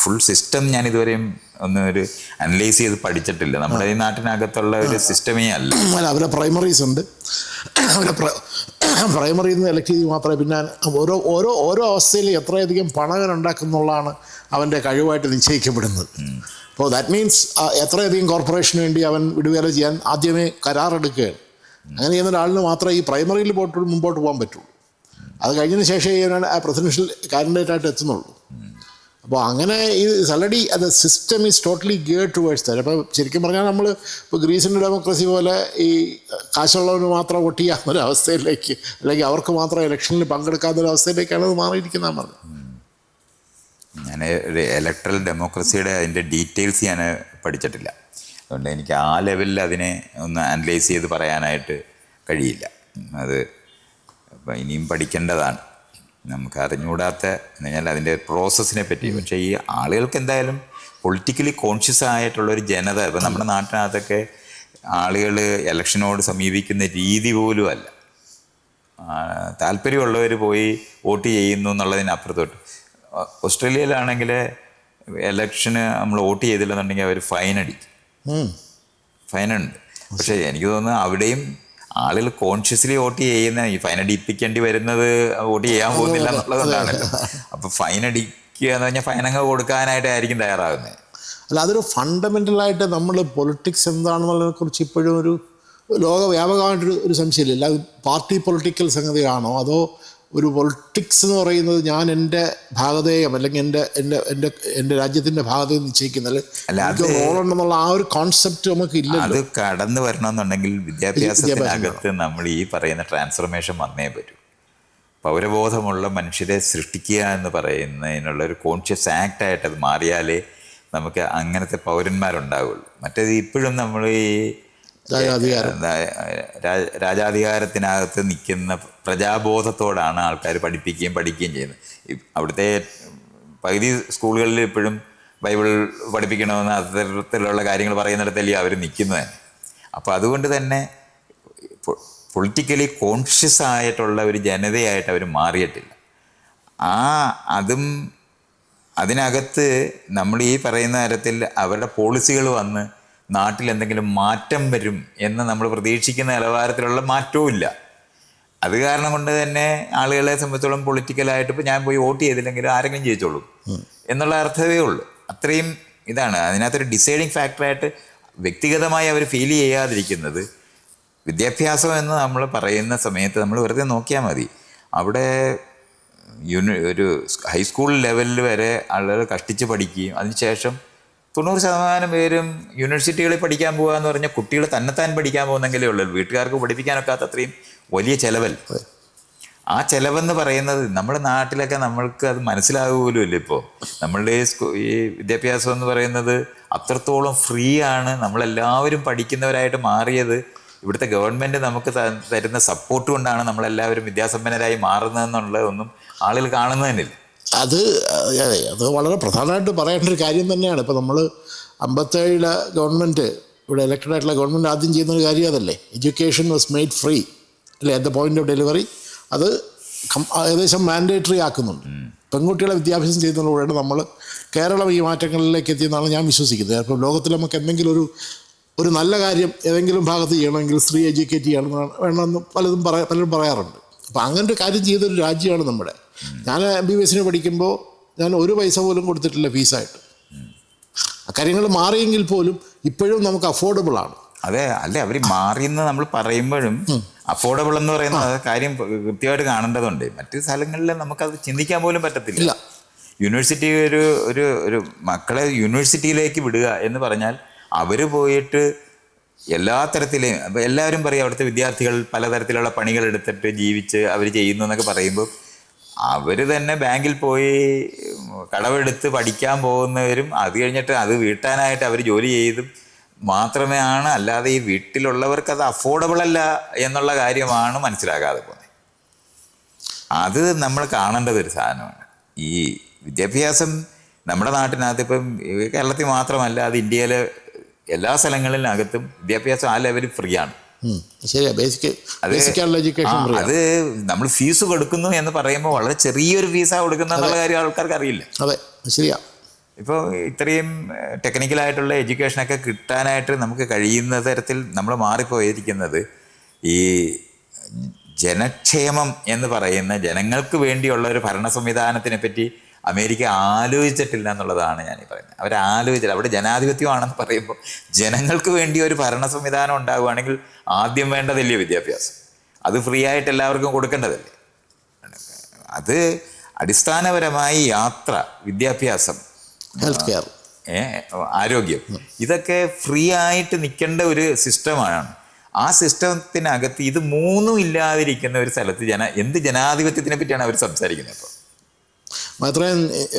ഫുൾ സിസ്റ്റം ഞാൻ ഇതുവരെയും ഒന്ന് ഒരു അനലൈസ് ചെയ്ത് പഠിച്ചിട്ടില്ല. നമ്മുടെ ഈ നാട്ടിനകത്തുള്ള ഒരു സിസ്റ്റമേ അല്ല. അല്ല അവരെ പ്രൈമറീസ് ഉണ്ട്. അവരെ പ്രൈമറിയിൽ നിന്ന് ഇലക്ട് ചെയ്ത് മാത്രമേ പിന്നെ ഓരോ ഓരോ ഓരോ അവസ്ഥയിൽ എത്രയധികം പണം ഉണ്ടാക്കുന്നുള്ളതാണ് അവന്റെ കഴിവായിട്ട് നിശ്ചയിക്കപ്പെടുന്നത്. അപ്പോൾ ദാറ്റ് മീൻസ് എത്രയധികം കോർപ്പറേഷന് വേണ്ടി അവൻ വിടുവേല ചെയ്യാൻ ആദ്യമേ കരാറെടുക്കുകയാണ്. അങ്ങനെ ചെയ്യുന്ന ഒരാളിന് മാത്രമേ ഈ പ്രൈമറിയിൽ പോയിട്ട് മുമ്പോട്ട് പോകാൻ പറ്റുള്ളൂ അത് കഴിഞ്ഞതിന് ശേഷം ഇവനാണ് ആ പ്രസിഡൻഷ്യൽ കാൻഡിഡേറ്റ് ആയിട്ട് എത്തുന്നുള്ളൂ. അപ്പോൾ അങ്ങനെ ഈ സലഡി അത് system is totally gear towards തരും അപ്പോൾ ശരിക്കും പറഞ്ഞാൽ നമ്മൾ ഇപ്പോൾ ഗ്രീസിന്റെ ഡെമോക്രസി പോലെ ഈ കാശുള്ളവന് മാത്രം വോട്ട് ചെയ്യാവുന്ന ഒരവസ്ഥയിലേക്ക് അല്ലെങ്കിൽ അവർക്ക് മാത്രം ഇലക്ഷനിൽ പങ്കെടുക്കാവുന്ന ഒരു അവസ്ഥയിലേക്കാണ് അത് മാറിയിരിക്കുന്നത് പറഞ്ഞത്. ഞാൻ ഒരു ഇലക്ട്രൽ ഡെമോക്രസിയുടെ അതിന്റെ ഡീറ്റെയിൽസ് ഞാൻ പഠിച്ചിട്ടില്ല. അതുകൊണ്ട് എനിക്ക് ആ ലെവലിൽ അതിനെ ഒന്ന് അനലൈസ് ചെയ്ത് പറയാനായിട്ട് കഴിയില്ല. അത് അപ്പം ഇനിയും പഠിക്കേണ്ടതാണ്. നമുക്ക് അറിഞ്ഞുകൂടാത്ത എന്ന് കഴിഞ്ഞാൽ അതിന്റെ പ്രോസസ്സിനെ പറ്റി. പക്ഷേ ഈ ആളുകൾക്ക് എന്തായാലും പൊളിറ്റിക്കലി കോൺഷ്യസ് ആയിട്ടുള്ള ഒരു ജനത ഇപ്പം നമ്മുടെ നാട്ടിനകത്തൊക്കെ ആളുകൾ ഇലക്ഷനോട് സമീപിക്കുന്ന രീതി പോലും അല്ല. താല്പര്യമുള്ളവർ പോയി വോട്ട് ചെയ്യുന്നു എന്നുള്ളതിനപ്പുറത്തോട്ട് ഓസ്ട്രേലിയയിലാണെങ്കിൽ ഇലക്ഷന് നമ്മൾ വോട്ട് ചെയ്തില്ലെന്നുണ്ടെങ്കിൽ അവർ ഫൈൻ അടിക്കും. ഫൈനുണ്ട് പക്ഷേ എനിക്ക് തോന്നുന്നു അവിടെയും ആളുകൾ കോൺഷ്യസ്ലി വോട്ട് ചെയ്യുന്ന ഈ ഫൈൻ അടിപ്പിക്കേണ്ടി വരുന്നത് വോട്ട് ചെയ്യാൻ പോകുന്നില്ല എന്നുള്ളതുകൊണ്ടാണല്ലോ. അപ്പോൾ ഫൈൻ അടിക്കുക എന്ന് പറഞ്ഞാൽ ഫൈൻ അങ്ങ് കൊടുക്കാനായിട്ടായിരിക്കും തയ്യാറാകുന്നത് അല്ല അതൊരു ഫണ്ടമെന്റലായിട്ട് നമ്മൾ പൊളിറ്റിക്സ് എന്താണെന്നുള്ളതിനെ കുറിച്ച് ഇപ്പോഴും ഒരു ലോകവ്യാപകമായിട്ടൊരു ഒരു സംശയമില്ല. അത് പാർട്ടി പൊളിറ്റിക്കൽ സംഗതിയാണോ അതോ ഒരു പൊളിറ്റിക്സ് എന്ന് പറയുന്നത് ഞാൻ എന്റെ ഭാഗതേയം അല്ലെങ്കിൽ എന്റെ എന്റെ എന്റെ എന്റെ രാജ്യത്തിന്റെ ഭാഗതയും നിശ്ചയിക്കുന്നത് റോളുണ്ടെന്നുള്ള ആ ഒരു കോൺസെപ്റ്റ് നമുക്ക് ഇല്ല അത് കടന്നു വരണമെന്നുണ്ടെങ്കിൽ വിദ്യാഭ്യാസത്തിനകത്ത് നമ്മൾ ഈ പറയുന്ന ട്രാൻസ്ഫർമേഷൻ വന്നേ പറ്റൂ. പൗരബോധമുള്ള മനുഷ്യരെ സൃഷ്ടിക്കുക എന്ന് പറയുന്നതിനുള്ള ഒരു കോൺഷ്യസ് ആക്റ്റായിട്ട് അത് മാറിയാലേ നമുക്ക് അങ്ങനത്തെ പൗരന്മാരുണ്ടാവുള്ളൂ. മറ്റേത് ഇപ്പോഴും നമ്മൾ ഈ രാജാധികാരത്തിനകത്ത് നിൽക്കുന്ന പ്രജാബോധത്തോടാണ് ആൾക്കാർ പഠിപ്പിക്കുകയും പഠിക്കുകയും ചെയ്യുന്നത്. അവിടുത്തെ പകുതി സ്കൂളുകളിൽ ഇപ്പോഴും ബൈബിൾ പഠിപ്പിക്കണമെന്ന് അത്തരത്തിലുള്ള കാര്യങ്ങൾ പറയുന്നിടത്തല്ലേ അവർ നിൽക്കുന്നത് തന്നെ. അപ്പോൾ അതുകൊണ്ട് തന്നെ പൊളിറ്റിക്കലി കോൺഷ്യസ് ആയിട്ടുള്ള ഒരു ജനതയായിട്ട് അവർ മാറിയിട്ടില്ല. ആ അതും അതിനകത്ത് നമ്മൾ ഈ പറയുന്ന തരത്തിൽ അവരുടെ പോളിസികൾ വന്ന് നാട്ടിൽ എന്തെങ്കിലും മാറ്റം വരും എന്ന് നമ്മൾ പ്രതീക്ഷിക്കുന്ന നിലവാരത്തിലുള്ള മാറ്റവും ഇല്ല. അത് കാരണം കൊണ്ട് തന്നെ ആളുകളെ സംബന്ധിച്ചോളം പൊളിറ്റിക്കലായിട്ട് ഇപ്പോൾ ഞാൻ പോയി വോട്ട് ചെയ്തില്ലെങ്കിൽ ആരെങ്കിലും ജയിച്ചോളൂ. എന്നുള്ള അർത്ഥമേ ഉള്ളൂ. അത്രയും ഇതാണ്. അതിനകത്തൊരു ഡിസൈഡിങ് ഫാക്ടറായിട്ട് വ്യക്തിഗതമായി അവർ ഫീൽ ചെയ്യാതിരിക്കുന്നത് വിദ്യാഭ്യാസം എന്ന് നമ്മൾ പറയുന്ന സമയത്ത് നമ്മൾ വെറുതെ നോക്കിയാൽ മതി. അവിടെ യൂണി ഒരു ഹൈസ്കൂൾ ലെവലിൽ വരെ ആളുകൾ കഷ്ടിച്ച് പഠിക്കുകയും അതിനുശേഷം തൊണ്ണൂറ് ശതമാനം പേരും യൂണിവേഴ്സിറ്റികളിൽ പഠിക്കാൻ പോകുക എന്ന് പറഞ്ഞാൽ കുട്ടികൾ തന്നെത്താൻ പഠിക്കാൻ പോകുന്നെങ്കിലേ ഉള്ളൂ. വീട്ടുകാർക്ക് പഠിപ്പിക്കാനൊക്കാത്ത അത്രയും വലിയ ചിലവൽ ആ ചിലവെന്ന് പറയുന്നത് നമ്മുടെ നാട്ടിലൊക്കെ നമ്മൾക്ക് അത് മനസ്സിലാകുമല്ലോ ഇപ്പോൾ നമ്മളുടെ ഈ വിദ്യാഭ്യാസം എന്ന് പറയുന്നത് അത്രത്തോളം ഫ്രീ ആണ് നമ്മളെല്ലാവരും പഠിക്കുന്നവരായിട്ട് മാറിയത്. ഇവിടുത്തെ ഗവൺമെന്റ് നമുക്ക് തരുന്ന സപ്പോർട്ട് കൊണ്ടാണ് നമ്മളെല്ലാവരും വിദ്യാസമ്പന്നരായി മാറുന്നതെന്നുള്ളതൊന്നും ആളുകൾ കാണുന്നതന്നില്ല അത് അതെ അത് വളരെ പ്രധാനമായിട്ട് പറയേണ്ട ഒരു കാര്യം തന്നെയാണ്. ഇപ്പോൾ നമ്മൾ അമ്പത്തേഴിലെ ഗവൺമെന്റ് ഇവിടെ ഇലക്റ്റഡ് ആയിട്ടുള്ള ഗവൺമെന്റ് ആദ്യം ചെയ്യുന്ന ഒരു കാര്യം അതല്ലേ? എഡ്യൂക്കേഷൻ വാസ് മെയ്ഡ് ഫ്രീ അല്ലേ? At the point of delivery അത് ഏകദേശം മാൻഡേറ്ററി ആക്കുന്നുണ്ട്. പെൺകുട്ടികളെ വിദ്യാഭ്യാസം ചെയ്യുന്നതിലൂടെയാണ് നമ്മൾ കേരളം ഈ മാറ്റങ്ങളിലേക്ക് എത്തിയെന്നാണ് ഞാൻ വിശ്വസിക്കുന്നത്. അപ്പോൾ ലോകത്തിൽ നമുക്ക് എന്തെങ്കിലും ഒരു ഒരു നല്ല കാര്യം ഏതെങ്കിലും ഭാഗത്ത് ചെയ്യണമെങ്കിൽ സ്ത്രീ എഡ്യൂക്കേറ്റ് ചെയ്യണം വേണമെന്ന് പലതും പറയാ പലരും പറയാറുണ്ട്. അപ്പോൾ അങ്ങനെ ഒരു കാര്യം ചെയ്തൊരു രാജ്യമാണ് നമ്മുടെ. ഞാൻ എം ബി ബി എസിന് പഠിക്കുമ്പോൾ ഞാൻ ഒരു പൈസ പോലും കൊടുത്തിട്ടില്ല ഫീസായിട്ട്. കാര്യങ്ങൾ മാറിയെങ്കിൽ പോലും ഇപ്പോഴും നമുക്ക് അഫോർഡബിൾ ആണ്. അതെ അല്ലെ? അവർ മാറിയെന്ന് നമ്മൾ പറയുമ്പോഴും അഫോർഡബിൾ എന്ന് പറയുന്ന കാര്യം കൃത്യമായിട്ട് കാണേണ്ടതുണ്ട്. മറ്റു സ്ഥലങ്ങളിൽ നമുക്കത് ചിന്തിക്കാൻ പോലും പറ്റത്തില്ല. യൂണിവേഴ്സിറ്റി ഒരു ഒരു ഒരു മക്കളെ യൂണിവേഴ്സിറ്റിയിലേക്ക് വിടുക എന്ന് പറഞ്ഞാൽ അവർ പോയിട്ട് എല്ലാ തരത്തിലെയും എല്ലാവരും പറയും അവിടുത്തെ വിദ്യാർത്ഥികൾ പലതരത്തിലുള്ള പണികൾ എടുത്തിട്ട് ജീവിച്ച് അവർ ചെയ്യുന്നു എന്നൊക്കെ പറയുമ്പോൾ അവർ തന്നെ ബാങ്കിൽ പോയി കടവെടുത്ത് പഠിക്കാൻ പോകുന്നവരും അത് കഴിഞ്ഞിട്ട് അത് വീട്ടാനായിട്ട് അവർ ജോലി ചെയ്തും മാത്രമേ ആണ് അല്ലാതെ ഈ വീട്ടിലുള്ളവർക്ക് അത് അഫോർഡബിൾ അല്ല എന്നുള്ള കാര്യമാണ് മനസ്സിലാകാതെ പോകുന്നത്. അത് നമ്മൾ കാണേണ്ടത് ഒരു സാധനമാണ്. ഈ വിദ്യാഭ്യാസം നമ്മുടെ നാട്ടിനകത്ത് ഇപ്പം കേരളത്തിൽ മാത്രമല്ല അത് ഇന്ത്യയിലെ എല്ലാ സ്ഥലങ്ങളിനകത്തും വിദ്യാഭ്യാസം ആ ലെവലിൽ ഫ്രീ ആണ്. ശരിയാ ബേസിക് എഡ്യൂക്കേഷൻ അത് നമ്മൾ ഫീസ് കൊടുക്കുന്നു എന്ന് പറയുമ്പോൾ വളരെ ചെറിയൊരു ഫീസാണ് കൊടുക്കുന്ന എന്നുള്ള കാര്യം ആൾക്കാർക്ക് അറിയില്ല. അതെ ശരിയാ. ഇപ്പോൾ ഇത്രയും ടെക്നിക്കലായിട്ടുള്ള എഡ്യൂക്കേഷനൊക്കെ കിട്ടാനായിട്ട് നമുക്ക് കഴിയുന്ന തരത്തിൽ നമ്മൾ മാറിപ്പോയിരിക്കുന്നത് ഈ ജനക്ഷേമം എന്ന് പറയുന്ന ജനങ്ങൾക്ക് വേണ്ടിയുള്ള ഒരു ഭരണ സംവിധാനത്തിനെ പറ്റി അമേരിക്ക ആലോചിച്ചിട്ടില്ല എന്നുള്ളതാണ് ഞാൻ ഈ പറയുന്നത്. അവർ ആലോചിച്ചില്ല. അവിടെ ജനാധിപത്യമാണെന്ന് പറയുമ്പോൾ ജനങ്ങൾക്ക് വേണ്ടി ഒരു ഭരണ സംവിധാനം ഉണ്ടാകുകയാണെങ്കിൽ ആദ്യം വേണ്ടതല്ലേ വിദ്യാഭ്യാസം? അത് ഫ്രീ ആയിട്ട് എല്ലാവർക്കും കൊടുക്കേണ്ടതല്ലേ? അത് അടിസ്ഥാനപരമായി യാത്ര വിദ്യാഭ്യാസം ഹെൽത്ത് കെയർ ആരോഗ്യം ഇതൊക്കെ ഫ്രീ ആയിട്ട് നിൽക്കേണ്ട ഒരു സിസ്റ്റമാണ്. ആ സിസ്റ്റത്തിനകത്ത് ഇത് മൂന്നും ഇല്ലാതിരിക്കുന്ന ഒരു സ്ഥലത്ത് ജന എന്ത് ജനാധിപത്യത്തിനെ പറ്റിയാണ് അവർ സംസാരിക്കുന്നത് ഇപ്പോൾ മാത്രമേ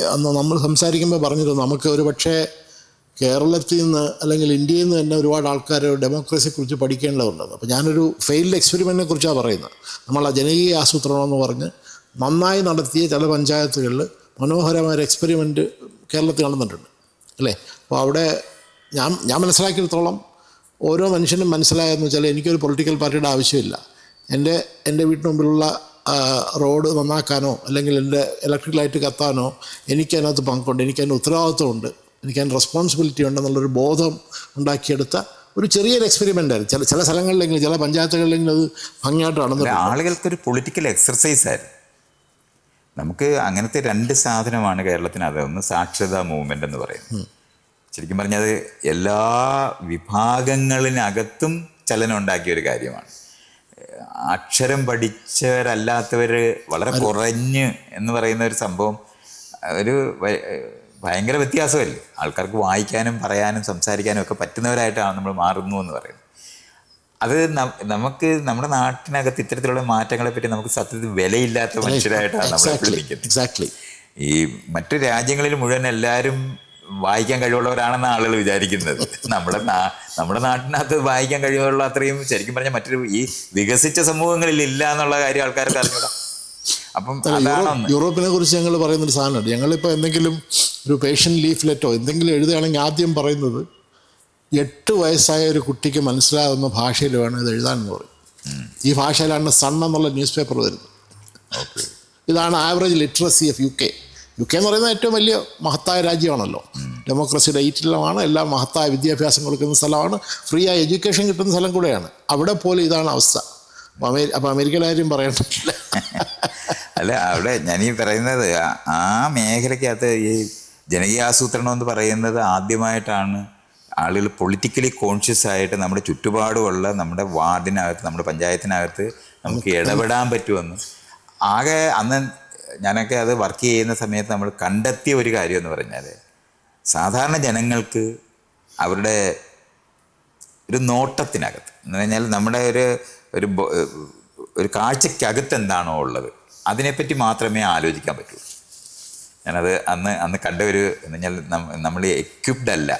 അന്ന് നമ്മൾ സംസാരിക്കുമ്പോൾ പറഞ്ഞിരുന്നു നമുക്ക് ഒരു പക്ഷേ കേരളത്തിൽ നിന്ന് അല്ലെങ്കിൽ ഇന്ത്യയിൽ നിന്ന് തന്നെ ഒരുപാട് ആൾക്കാർ ഡെമോക്രസിയെക്കുറിച്ച് പഠിക്കേണ്ടതുണ്ട്. അപ്പോൾ ഞാനൊരു ഫെയിൽഡ് എക്സ്പെരിമെന്റിനെ കുറിച്ചാണ് പറയുന്നത്. നമ്മൾ ആ ജനകീയ ആസൂത്രണം എന്ന് പറഞ്ഞ് നന്നായി നടത്തിയ ചില പഞ്ചായത്തുകളിൽ മനോഹരമായ ഒരു എക്സ്പെരിമെന്റ് കേരളത്തിൽ നടന്നിട്ടുണ്ട്. അല്ലേ? അപ്പോൾ അവിടെ ഞാൻ ഞാൻ മനസ്സിലാക്കിയിടത്തോളം ഓരോ മനുഷ്യനും മനസ്സിലായെന്ന് വെച്ചാൽ എനിക്കൊരു പൊളിറ്റിക്കൽ പാർട്ടിയുടെ ആവശ്യമില്ല. എന്റെ എന്റെ വീട്ടിന് മുമ്പിലുള്ള റോഡ് നന്നാക്കാനോ അല്ലെങ്കിൽ എന്റെ ഇലക്ട്രിക് ലൈറ്റ് കത്താനോ എനിക്കതിനകത്ത് പങ്കുണ്ട്. എനിക്കതിന് ഉത്തരവാദിത്വമുണ്ട്. എനിക്കതിന് റെസ്പോൺസിബിലിറ്റി ഉണ്ടെന്നുള്ളൊരു ബോധം ഉണ്ടാക്കിയെടുത്ത ഒരു ചെറിയൊരു എക്സ്പെരിമെന്റ് ആയിരുന്നു. ചില ചില സ്ഥലങ്ങളിലെങ്കിലും ചില പഞ്ചായത്തുകളിലെങ്കിലും അത് ഭംഗിയായിട്ട് നടന്നു ആളുകൾക്കൊരു പൊളിറ്റിക്കൽ എക്സർസൈസ് ആയിരുന്നു. നമുക്ക് അങ്ങനത്തെ രണ്ട് സാധനമാണ് കേരളത്തിനകത്ത്. ഒന്ന് സാക്ഷരതാ മൂവ്മെന്റ് എന്ന് പറയുന്നത്. ശരിക്കും പറഞ്ഞാൽ എല്ലാ വിഭാഗങ്ങളിനകത്തും ചലനം ഉണ്ടാക്കിയ ഒരു കാര്യമാണ്. അക്ഷരം പഠിച്ചവരല്ലാത്തവർ വളരെ കുറഞ്ഞ് എന്ന് പറയുന്ന ഒരു സംഭവം ഒരു ഭയങ്കര വ്യത്യാസമല്ലേ? ആൾക്കാർക്ക് വായിക്കാനും പറയാനും സംസാരിക്കാനും ഒക്കെ പറ്റുന്നവരായിട്ടാണ് നമ്മൾ മാറുന്നു എന്ന് പറയുന്നത്. അത് നമുക്ക് നമ്മുടെ നാട്ടിനകത്ത് ഇത്തരത്തിലുള്ള മാറ്റങ്ങളെ പറ്റി നമുക്ക് സത്യത്തിൽ വിലയില്ലാത്ത മനുഷ്യരായിട്ടാണ് നമ്മൾ നിൽക്കുന്നത് ഈ മറ്റു രാജ്യങ്ങളിൽ മുഴുവൻ എല്ലാവരും വായിക്കാൻ കഴിവുള്ളവരാണെന്ന് ആളുകൾ വിചാരിക്കുന്നത്. നമ്മുടെ നാ- നമ്മുടെ നാട്ടിനകത്ത് വായിക്കാൻ കഴിവുള്ള അത്രയും ശരിക്കും പറഞ്ഞാൽ മറ്റൊരു ഈ വികസിച്ച സമൂഹങ്ങളിൽ ഇല്ല എന്നുള്ള കാര്യം ആൾക്കാർക്ക് അറിഞ്ഞൂടാ. അപ്പം യൂറോപ്പിനെ കുറിച്ച് ഞങ്ങൾ പറയുന്നൊരു സാധനമുണ്ട്. ഞങ്ങളിപ്പോൾ എന്തെങ്കിലും ഒരു പേഷ്യൻ ലീഫ്ലെറ്റോ എന്തെങ്കിലും എഴുതുകയാണെങ്കിൽ ആദ്യം പറയുന്നത് എട്ട് വയസ്സായ ഒരു കുട്ടിക്ക് മനസ്സിലാകുന്ന ഭാഷയിൽ വേണം ഇത് എഴുതാനെന്ന് പറയും. ഈ ഭാഷയിലാണ് സൺ എന്നുള്ള ന്യൂസ് പേപ്പർ വരുന്നത് ഇതാണ് average literacy of U K. U K എന്ന് പറയുന്നത് ഏറ്റവും വലിയ മഹത്തായ രാജ്യമാണല്ലോ. ഡെമോക്രസിയുടെ ഈറ്റിലമാണ് എല്ലാ മഹത്തായ വിദ്യാഭ്യാസം കൊടുക്കുന്ന സ്ഥലമാണ്. ഫ്രീ ആയി എഡ്യൂക്കേഷൻ കിട്ടുന്ന സ്ഥലം കൂടെയാണ്. അവിടെ പോലും ഇതാണ് അവസ്ഥ. അപ്പോൾ അമേരി അപ്പോൾ അമേരിക്കയിലെ കാര്യം പറയണ്ടില്ല അല്ല അവിടെ ഞാൻ ഈ പറയുന്നത് ആ- മേഖലയ്ക്കകത്ത് ഈ ജനകീയാസൂത്രണം എന്ന് പറയുന്നത് ആദ്യമായിട്ടാണ് ആളുകൾ പൊളിറ്റിക്കലി കോൺഷ്യസ് ആയിട്ട് നമ്മുടെ ചുറ്റുപാടുമുള്ള നമ്മുടെ വാർഡിനകത്ത് നമ്മുടെ പഞ്ചായത്തിനകത്ത് നമുക്ക് ഇടപെടാൻ പറ്റുമെന്ന്. ആകെ അന്ന് ഞാനൊക്കെ അത് വർക്ക് ചെയ്യുന്ന സമയത്ത് നമ്മൾ കണ്ടെത്തിയ ഒരു കാര്യം എന്ന് പറഞ്ഞാൽ സാധാരണ ജനങ്ങൾക്ക് അവരുടെ ഒരു നോട്ടത്തിനകത്ത് എന്ന് പറഞ്ഞാൽ നമ്മുടെ ഒരു ഒരു ഒരു കാഴ്ചക്കകത്ത് എന്താണോ ഉള്ളത് അതിനെപ്പറ്റി മാത്രമേ ആലോചിക്കാൻ പറ്റൂ. ഞാനത് അന്ന് അന്ന് കണ്ട ഒരു എന്ന് പറഞ്ഞാൽ നമ്മൾ എക്വിപ്ഡ് അല്ല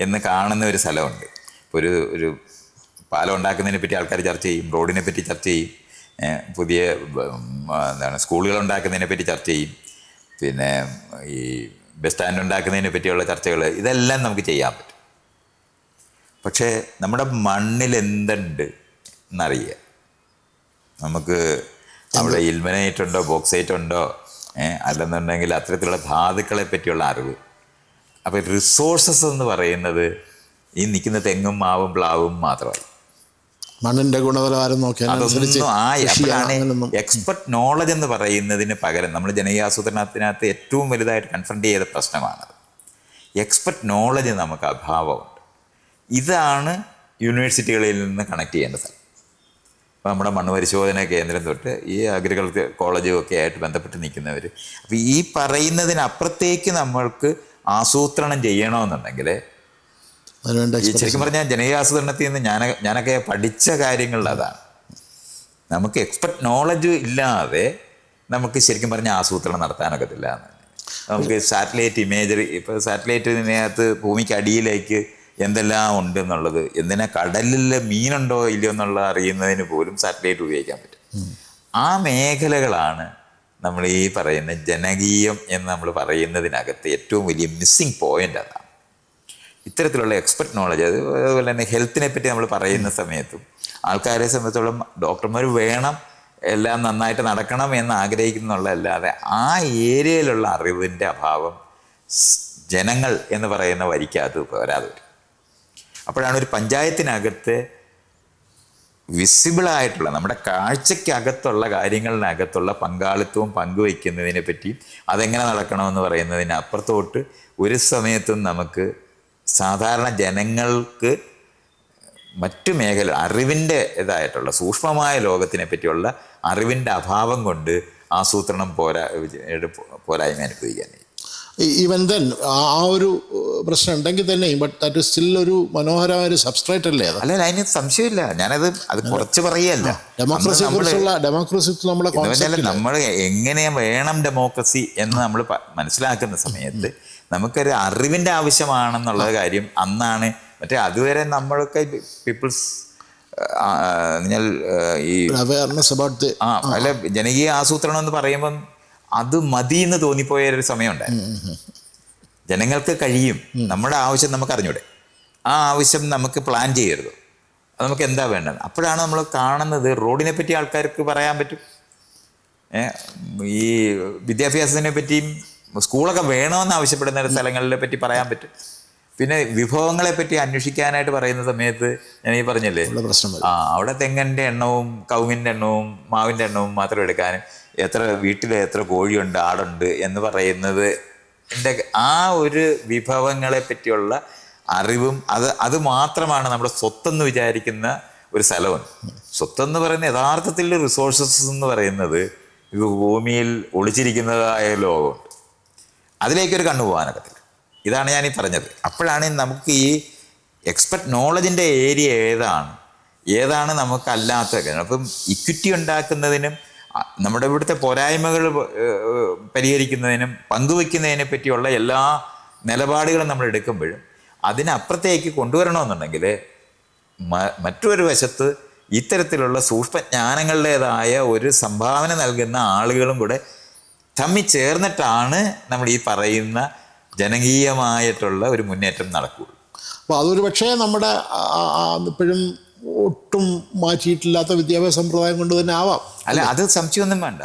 എന്ന് കാണുന്ന ഒരു സ്ഥലമുണ്ട്. ഒരു ഒരു പാലം ഉണ്ടാക്കുന്നതിനെ പറ്റി ആൾക്കാർ ചർച്ച ചെയ്യും റോഡിനെ പറ്റി ചർച്ച ചെയ്യും. പുതിയ എന്താണ് സ്കൂളുകൾ ഉണ്ടാക്കുന്നതിനെ പറ്റി ചർച്ച ചെയ്യും. പിന്നെ ഈ ബസ് സ്റ്റാൻഡ് ഉണ്ടാക്കുന്നതിനെ പറ്റിയുള്ള ചർച്ചകൾ ഇതെല്ലാം നമുക്ക് ചെയ്യാൻ പറ്റും. പക്ഷേ നമ്മുടെ മണ്ണിൽ എന്തുണ്ട് എന്നറിയുക. നമുക്ക് അവിടെ ഇൽമനൈറ്റ് ഉണ്ടോ ബോക്സൈറ്റ് ഉണ്ടോ അല്ലെന്നുണ്ടെങ്കിൽ അത്തരത്തിലുള്ള ധാതുക്കളെ പറ്റിയുള്ള അറിവ്. അപ്പോൾ റിസോഴ്സസ് എന്ന് പറയുന്നത് ഈ നിൽക്കുന്ന തെങ്ങും മാവും പ്ലാവും മാത്രമായി മണ്ണിന്റെ ഗുണനിലവാരം നോക്കിയാൽ എക്സ്പെർട്ട് നോളജ് എന്ന് പറയുന്നതിന് പകരം നമ്മൾ ജനകീയാസൂത്രണത്തിനകത്ത് ഏറ്റവും വലുതായിട്ട് കൺഫ്രണ്ട് ചെയ്ത പ്രശ്നമാണത് എക്സ്പെർട്ട് നോളജ് നമുക്ക് അഭാവമുണ്ട്. ഇതാണ് യൂണിവേഴ്സിറ്റികളിൽ നിന്ന് കണക്ട് ചെയ്യേണ്ട സ്ഥലം. അപ്പോൾ നമ്മുടെ മണ്ണ് പരിശോധന കേന്ദ്രം തൊട്ട് ഈ അഗ്രികൾച്ചർ കോളേജും ഒക്കെ ആയിട്ട് ബന്ധപ്പെട്ട് നിൽക്കുന്നവർ അപ്പോൾ ഈ പറയുന്നതിനപ്പുറത്തേക്ക് നമ്മൾക്ക് ആസൂത്രണം ചെയ്യണമെന്നുണ്ടെങ്കിൽ ശരിക്കും പറഞ്ഞാൽ ജനകീയാസൂത്രണത്തിൽ നിന്ന് ഞാൻ ഞാനൊക്കെ പഠിച്ച കാര്യങ്ങളിൽ അതാണ്. നമുക്ക് എക്സ്പെർട്ട് നോളജ് ഇല്ലാതെ നമുക്ക് ശരിക്കും പറഞ്ഞാൽ ആസൂത്രണം നടത്താനൊക്കത്തില്ല. നമുക്ക് സാറ്റലൈറ്റ് ഇമേജറി ഇപ്പോൾ സാറ്റലൈറ്റിനകത്ത് ഭൂമിക്ക് അടിയിലേക്ക് എന്തെല്ലാം ഉണ്ട് എന്നുള്ളത് എന്തിനാ കടലിൽ മീനുണ്ടോ ഇല്ലയോ എന്നുള്ള അറിയുന്നതിന് പോലും സാറ്റലൈറ്റ് ഉപയോഗിക്കാൻ പറ്റും. ആ മേഖലകളാണ് നമ്മൾ ഈ പറയുന്ന ജനകീയം എന്ന് നമ്മൾ പറയുന്നതിനകത്ത് ഏറ്റവും വലിയ മിസ്സിങ് പോയിന്റ് അതാണ്. ഇത്തരത്തിലുള്ള എക്സ്പെർട്ട് നോളജ് അത് അതുപോലെ തന്നെ ഹെൽത്തിനെ പറ്റി നമ്മൾ പറയുന്ന സമയത്തും ആൾക്കാരെ സംബന്ധിച്ചോളം ഡോക്ടർമാർ വേണം എല്ലാം നന്നായിട്ട് നടക്കണം എന്ന് ആഗ്രഹിക്കുന്നുള്ളതല്ലാതെ ആ ഏരിയയിലുള്ള അറിവിന്റെ അഭാവം ജനങ്ങൾ എന്ന് പറയുന്ന വരിക്കകത്ത് വരാതെ വരും അപ്പോഴാണ് ഒരു പഞ്ചായത്തിനകത്ത് വിസിബിളായിട്ടുള്ള നമ്മുടെ കാഴ്ചയ്ക്കകത്തുള്ള കാര്യങ്ങളിനകത്തുള്ള പങ്കാളിത്തവും പങ്കുവയ്ക്കുന്നതിനെ പറ്റി അതെങ്ങനെ നടക്കണമെന്ന് പറയുന്നതിനപ്പുറത്തോട്ട് ഒരു സമയത്തും നമുക്ക് സാധാരണ ജനങ്ങൾക്ക് മറ്റു മേഖല അറിവിന്റെ ഇതായിട്ടുള്ള സൂക്ഷ്മമായ ലോകത്തിനെ പറ്റിയുള്ള അറിവിന്റെ അഭാവം കൊണ്ട് ആസൂത്രണം പോരാ പോരായ്മ അനുഭവിക്കാൻ ഈവൻ ദെൻ ആ ഒരു പ്രശ്നം ഉണ്ടെങ്കിൽ തന്നെയും ബട്ട് ദാറ്റ് സ്റ്റിൽ ഒരു മനോഹരമായ ഒരു സബ്സ്ട്രേറ്റ് അല്ലേ അത്? അല്ല അതിന് സംശയമില്ല. ഞാനത് അത് കുറച്ച് പറയല്ല ഡെമോക്രസിയെ കുറിച്ചുള്ള ഡെമോക്രസി നമ്മളെ നമ്മൾ എങ്ങനെ വേണം ഡെമോക്രസി എന്ന് നമ്മൾ മനസ്സിലാക്കുന്ന സമയത്ത് നമുക്കൊരു അറിവിന്റെ ആവശ്യമാണെന്നുള്ള കാര്യം അന്നാണ് മറ്റേ അതുവരെ നമ്മളൊക്കെ പീപ്പിൾസ് ഈ അവയർനെസ് അബൌട്ട് ആ. അല്ല ജനകീയ ആസൂത്രണം എന്ന് പറയുമ്പം അത് മതി എന്ന് തോന്നിപ്പോയ ഒരു സമയമുണ്ടായിരുന്നു ജനങ്ങൾക്ക് കഴിയും. നമ്മുടെ ആവശ്യം നമുക്ക് അറിഞ്ഞൂടെ. ആ ആവശ്യം നമുക്ക് പ്ലാൻ ചെയ്യരുത്. അത് നമുക്ക് എന്താ വേണ്ടത്? അപ്പോഴാണ് നമ്മൾ കാണുന്നത് റോഡിനെ പറ്റി ആൾക്കാർക്ക് പറയാൻ പറ്റും. ഈ വിദ്യാഭ്യാസത്തിനെ പറ്റിയും സ്കൂളൊക്കെ വേണമെന്ന് ആവശ്യപ്പെടുന്ന സ്ഥലങ്ങളെ പറ്റി പറയാൻ പറ്റും. പിന്നെ വിഭവങ്ങളെ പറ്റി അന്വേഷിക്കാനായിട്ട് പറയുന്ന സമയത്ത് ഞാൻ ഈ പറഞ്ഞില്ലേ? ആ അവിടെ തെങ്ങിന്റെ എണ്ണവും കവുങ്ങിന്റെ എണ്ണവും മാവിന്റെ എണ്ണവും മാത്രം എടുക്കാനും എത്ര വീട്ടിൽ എത്ര കോഴിയുണ്ട് ആടുണ്ട് എന്ന് പറയുന്നത് എന്റെ ആ ഒരു വിഭവങ്ങളെ പറ്റിയുള്ള അറിവും അത് അത് മാത്രമാണ് നമ്മുടെ സ്വത്തെന്ന് വിചാരിക്കുന്ന ഒരു സ്ഥലമാണ് സ്വത്തെന്ന് പറയുന്ന യഥാർത്ഥത്തിൽ റിസോഴ്സസ് എന്ന് പറയുന്നത് ഇത് ഭൂമിയിൽ ഒളിച്ചിരിക്കുന്നതായ ലോകമുണ്ട്. അതിലേക്കൊരു കണ്ണു പോകാനൊക്കത്തില്ല ഇതാണ് ഞാൻ ഈ പറഞ്ഞത്. അപ്പോഴാണ് നമുക്ക് ഈ എക്സ്പെർട്ട് നോളജിന്റെ ഏരിയ ഏതാണ്? ഏതാണ് നമുക്കല്ലാത്ത. അപ്പം ഇക്വിറ്റി ഉണ്ടാക്കുന്നതിനും നമ്മുടെ ഇവിടുത്തെ പോരായ്മകൾ പരിഹരിക്കുന്നതിനും പങ്കുവയ്ക്കുന്നതിനെ പറ്റിയുള്ള എല്ലാ നിലപാടുകളും നമ്മൾ എടുക്കുമ്പോഴും അതിനപ്പുറത്തേക്ക് കൊണ്ടുവരണമെന്നുണ്ടെങ്കിൽ മറ്റൊരു വശത്ത് ഇത്തരത്തിലുള്ള സൂക്ഷ്മജ്ഞാനങ്ങളുടേതായ ഒരു സംഭാവന നൽകുന്ന ആളുകളും കൂടെ തമ്മിൽ ചേർന്നിട്ടാണ് നമ്മൾ ഈ പറയുന്ന ജനകീയമായിട്ടുള്ള ഒരു മുന്നേറ്റം നടക്കുകയുള്ളൂ. അപ്പോൾ അതൊരു പക്ഷേ നമ്മുടെ ഇപ്പോഴും ഒട്ടും മാറ്റിയിട്ടില്ലാത്ത വിദ്യാഭ്യാസ സമ്പ്രദായം കൊണ്ട് തന്നെ ആവാം. അല്ല അത് സംശയമൊന്നും വേണ്ട.